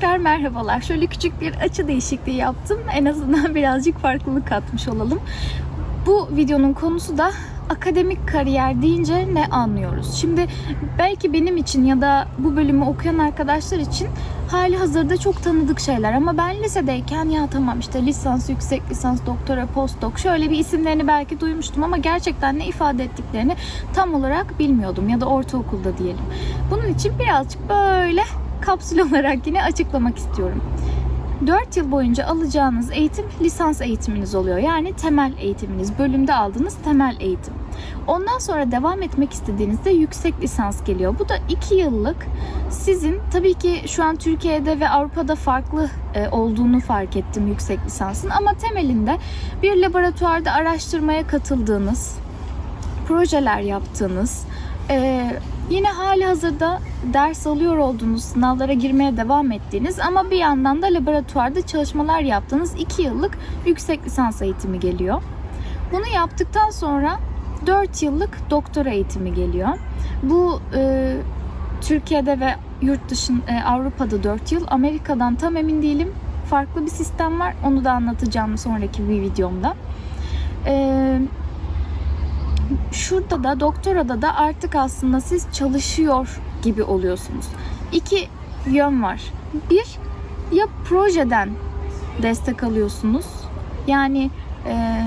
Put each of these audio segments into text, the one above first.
Tekrar merhabalar. Şöyle küçük bir açı değişikliği yaptım. En azından birazcık farklılık katmış olalım. Bu videonun konusu da akademik kariyer deyince ne anlıyoruz? Şimdi belki benim için ya da bu bölümü okuyan arkadaşlar için hali hazırda çok tanıdık şeyler ama ben lisedeyken ya tamam işte lisans, yüksek lisans, doktora, postdoc şöyle bir isimlerini belki duymuştum ama gerçekten ne ifade ettiklerini tam olarak bilmiyordum ya da ortaokulda diyelim. Bunun için birazcık böyle kapsül olarak yine açıklamak istiyorum. 4 yıl boyunca alacağınız eğitim lisans eğitiminiz oluyor. Yani temel eğitiminiz, bölümde aldığınız temel eğitim. Ondan sonra devam etmek istediğinizde yüksek lisans geliyor. Bu da 2 yıllık sizin tabii ki şu an Türkiye'de ve Avrupa'da farklı e, olduğunu fark ettim yüksek lisansın ama temelinde bir laboratuvarda araştırmaya katıldığınız, projeler yaptığınız, e, yine hali hazırda ders alıyor olduğunuz, sınavlara girmeye devam ettiğiniz ama bir yandan da laboratuvarda çalışmalar yaptığınız 2 yıllık yüksek lisans eğitimi geliyor. Bunu yaptıktan sonra 4 yıllık doktora eğitimi geliyor. Bu e, Türkiye'de ve yurt dışın e, Avrupa'da 4 yıl, Amerika'dan tam emin değilim. Farklı bir sistem var. Onu da anlatacağım sonraki bir videomda. Eee şurada da doktorada da artık aslında siz çalışıyor gibi oluyorsunuz. İki yön var. Bir ya projeden destek alıyorsunuz. Yani e,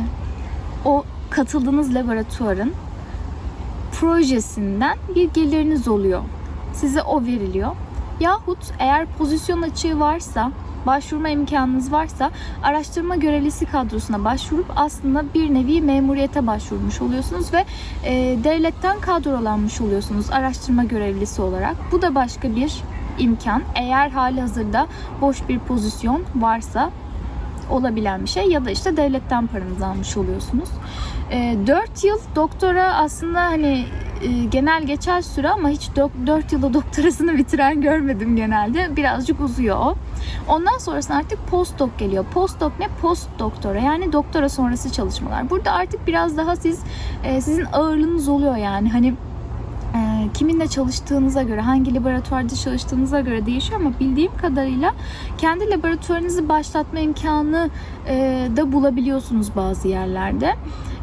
o katıldığınız laboratuvarın projesinden bir geliriniz oluyor. Size o veriliyor. Yahut eğer pozisyon açığı varsa başvurma imkanınız varsa araştırma görevlisi kadrosuna başvurup aslında bir nevi memuriyete başvurmuş oluyorsunuz ve e, devletten kadrolanmış oluyorsunuz araştırma görevlisi olarak. Bu da başka bir imkan. Eğer hali hazırda boş bir pozisyon varsa olabilen bir şey ya da işte devletten paranızı almış oluyorsunuz. E, 4 yıl doktora aslında hani genel geçer süre ama hiç 4 yılda doktorasını bitiren görmedim genelde. Birazcık uzuyor o. Ondan sonrasında artık postdoc geliyor. Postdoc ne? Post doktora yani doktora sonrası çalışmalar. Burada artık biraz daha siz e, sizin ağırlığınız oluyor yani hani e, kiminle çalıştığınıza göre, hangi laboratuvarda çalıştığınıza göre değişiyor ama bildiğim kadarıyla kendi laboratuvarınızı başlatma imkanı e, da bulabiliyorsunuz bazı yerlerde.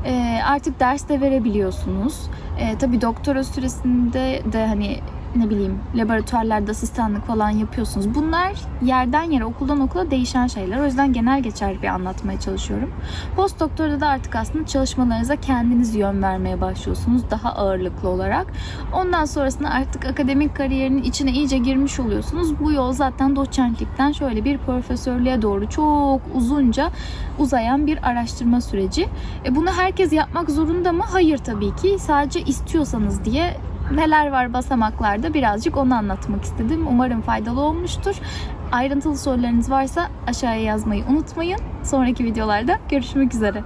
E, artık ders de verebiliyorsunuz. E, tabii doktora süresinde de hani ne bileyim laboratuvarlarda asistanlık falan yapıyorsunuz. Bunlar yerden yere, okuldan okula değişen şeyler. O yüzden genel geçer bir anlatmaya çalışıyorum. Post doktorda da artık aslında çalışmalarınıza kendiniz yön vermeye başlıyorsunuz daha ağırlıklı olarak. Ondan sonrasında artık akademik kariyerinin içine iyice girmiş oluyorsunuz. Bu yol zaten doçentlikten şöyle bir profesörlüğe doğru çok uzunca uzayan bir araştırma süreci. E bunu herkes yapmak zorunda mı? Hayır tabii ki. Sadece istiyorsanız diye neler var basamaklarda birazcık onu anlatmak istedim. Umarım faydalı olmuştur. Ayrıntılı sorularınız varsa aşağıya yazmayı unutmayın. Sonraki videolarda görüşmek üzere.